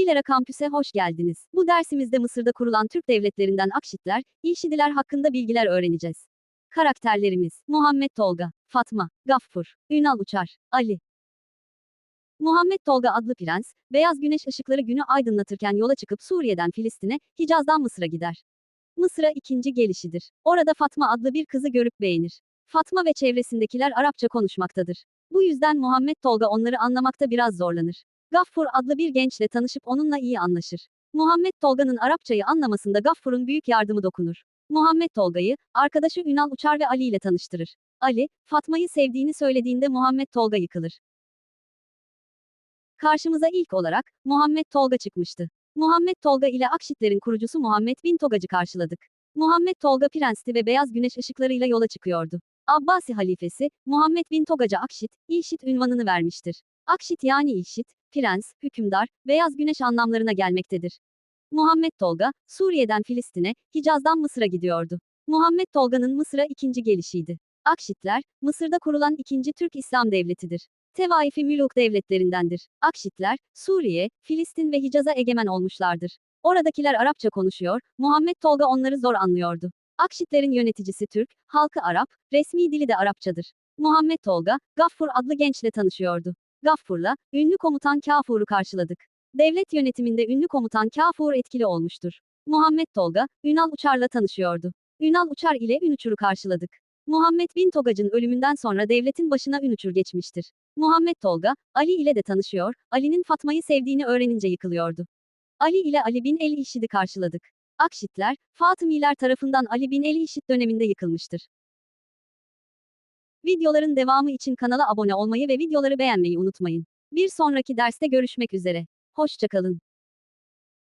Bilera Kampüs'e hoş geldiniz. Bu dersimizde Mısır'da kurulan Türk devletlerinden Akşitler, İlşidiler hakkında bilgiler öğreneceğiz. Karakterlerimiz Muhammed Tolga, Fatma, Gaffur, Ünal Uçar, Ali. Muhammed Tolga adlı prens, beyaz güneş ışıkları günü aydınlatırken yola çıkıp Suriye'den Filistin'e, Hicaz'dan Mısır'a gider. Mısır'a ikinci gelişidir. Orada Fatma adlı bir kızı görüp beğenir. Fatma ve çevresindekiler Arapça konuşmaktadır. Bu yüzden Muhammed Tolga onları anlamakta biraz zorlanır. Gaffur adlı bir gençle tanışıp onunla iyi anlaşır. Muhammed Tolga'nın Arapçayı anlamasında Gaffur'un büyük yardımı dokunur. Muhammed Tolga'yı, arkadaşı Ünal Uçar ve Ali ile tanıştırır. Ali, Fatma'yı sevdiğini söylediğinde Muhammed Tolga yıkılır. Karşımıza ilk olarak, Muhammed Tolga çıkmıştı. Muhammed Tolga ile Akşitlerin kurucusu Muhammed bin Togacı karşıladık. Muhammed Tolga prensti ve beyaz güneş ışıklarıyla yola çıkıyordu. Abbasi halifesi, Muhammed bin Togacı Akşit, İlşit ünvanını vermiştir. Akşit yani İlşit, prens, hükümdar, beyaz güneş anlamlarına gelmektedir. Muhammed Tolga, Suriye'den Filistin'e, Hicaz'dan Mısır'a gidiyordu. Muhammed Tolga'nın Mısır'a ikinci gelişiydi. Akşitler, Mısır'da kurulan ikinci Türk İslam devletidir. Tevaifi müluk devletlerindendir. Akşitler, Suriye, Filistin ve Hicaz'a egemen olmuşlardır. Oradakiler Arapça konuşuyor, Muhammed Tolga onları zor anlıyordu. Akşitlerin yöneticisi Türk, halkı Arap, resmi dili de Arapçadır. Muhammed Tolga, Gaffur adlı gençle tanışıyordu. Gaffur'la, ünlü komutan Kafur'u karşıladık. Devlet yönetiminde ünlü komutan Kafur etkili olmuştur. Muhammed Tolga, Ünal Uçar'la tanışıyordu. Ünal Uçar ile Ünüçur'u karşıladık. Muhammed bin Togac'ın ölümünden sonra devletin başına Ünüçur geçmiştir. Muhammed Tolga, Ali ile de tanışıyor, Ali'nin Fatma'yı sevdiğini öğrenince yıkılıyordu. Ali ile Ali bin El İşid'i karşıladık. Akşitler, Fatımiler tarafından Ali bin El İşid döneminde yıkılmıştır. Videoların devamı için kanala abone olmayı ve videoları beğenmeyi unutmayın. Bir sonraki derste görüşmek üzere. Hoşçakalın.